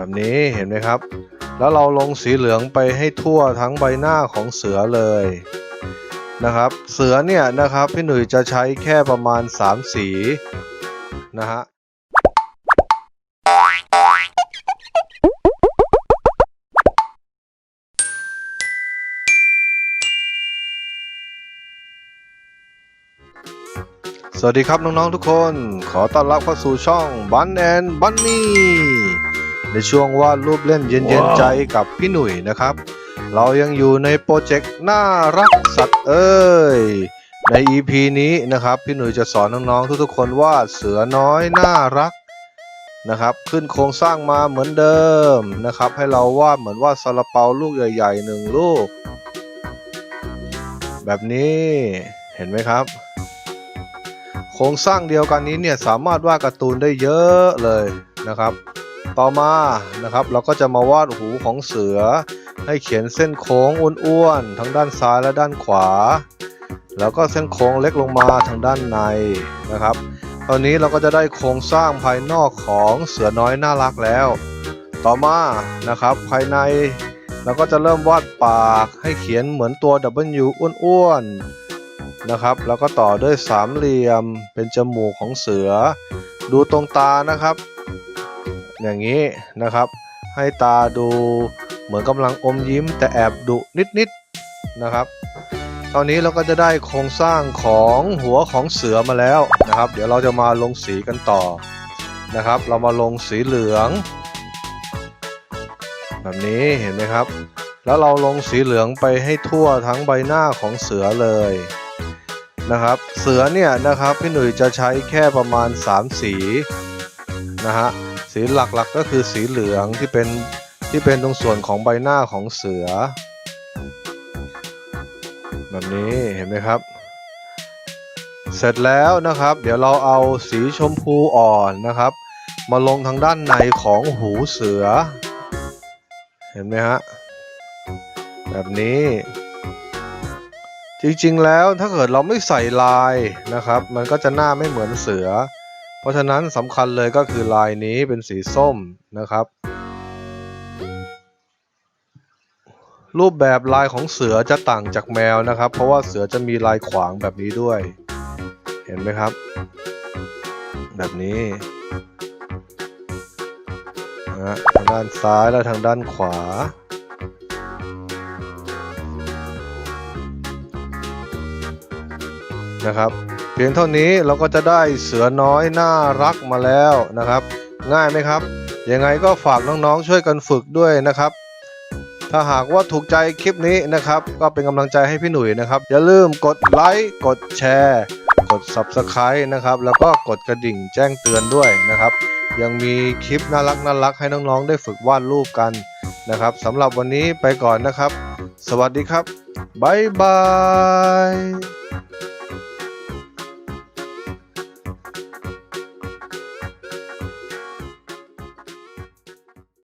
แบบนี้เห็นไหมครับ แล้วเราลงสีเหลืองไปให้ทั่วทั้งใบหน้าของเสือเลยนะครับ เสือเนี่ยนะครับพี่หนุ่ยจะใช้แค่ประมาณ 3 สีนะฮะสวัสดีครับน้อง ๆ ทุกคน ขอต้อนรับเข้าสู่ช่องบันแอนบันนี่ ในช่วงวาดรูปเล่นเย็นๆใจกับพี่หนุ่ยนะครับ เรายังอยู่ในโปรเจกต์น่ารักสัตว์เอ้ย ใน EP นี้นะครับ พี่หนุ่ยจะสอนน้องๆทุกๆคนวาดเสือน้อยน่ารักนะครับ ขึ้นโครงสร้างมาเหมือนเดิมนะครับ ให้เราวาดเหมือนวาดซาลาเปาลูกใหญ่ๆหนึ่งลูก แบบนี้เห็นไหมครับโครงสร้างเดียวกันนี้เนี่ยสามารถวาดการ์ตูนได้เยอะเลยนะครับ ต่อมานะครับเราก็จะมาวาดหูของเสือ ให้เขียนเส้นโค้งอ้วนๆทั้งด้านซ้ายและด้านขวา แล้วก็เส้นโค้งเล็กลงมาทางด้านในนะครับ ตอนนี้เราก็จะได้โครงสร้างภายนอกของเสือน้อยน่ารักแล้ว ต่อมานะครับภายในเราก็จะเริ่มวาดปากให้เขียนเหมือนตัว W อ้วนๆนะครับ แล้วก็ต่อด้วยสามเหลี่ยมเป็นจมูกของเสือ ดูตรงตานะครับ อย่างนี้นะครับ ให้ตาดูเหมือนกำลังอมยิ้ม แต่แอบดุนิดๆนะครับตอนนี้เราก็จะได้โครงสร้างของหัวของเสือมาแล้วนะครับ เดี๋ยวเราจะมาลงสีกันต่อนะครับ เรามาลงสีเหลือง แบบนี้เห็นไหมครับ แล้วเราลงสีเหลืองไปให้ทั่วทั้งใบหน้าของเสือเลยนะครับ เสือเนี่ยนะครับพี่หนุ่ยจะใช้แค่ประมาณ 3 สีนะฮะ สีหลักๆก็คือสีเหลืองที่เป็นที่เป็นตรงส่วนของใบหน้าของเสือ แบบนี้เห็นไหมครับ เสร็จแล้วนะครับ เดี๋ยวเราเอาสีชมพูอ่อนนะครับ มาลงทางด้านในของหูเสือ เห็นไหมฮะแบบนี้จริงๆแล้วถ้าเกิดเราไม่ใส่ลายนะครับ มันก็จะหน้าไม่เหมือนเสือ เพราะฉะนั้นสำคัญเลยก็คือลายนี้เป็นสีส้มนะครับ รูปแบบลายของเสือจะต่างจากแมวนะครับ เพราะว่าเสือจะมีลายขวางแบบนี้ด้วย เห็นไหมครับ แบบนี้นะทางด้านซ้ายและทางด้านขวานะครับ พียงเท่านี้เราก็จะได้เสือน้อยน่ารักมาแล้วนะครับ ง่ายไหมครับ ยังไงก็ฝากน้องๆช่วยกันฝึกด้วยนะครับ ถ้าหากว่าถูกใจคลิปนี้นะครับ ก็เป็นกำลังใจให้พี่หนุ่ยนะครับ อย่าลืมกดไลค์กดแชร์กด Subscribe นะครับ แล้วก็กดกระดิ่งแจ้งเตือนด้วยนะครับ ยังมีคลิปน่ารักน่ารักให้น้องๆได้ฝึกวาดรูปกันนะครับสำหรับวันนี้ไปก่อนนะครับ สวัสดีครับบ๊ายบาย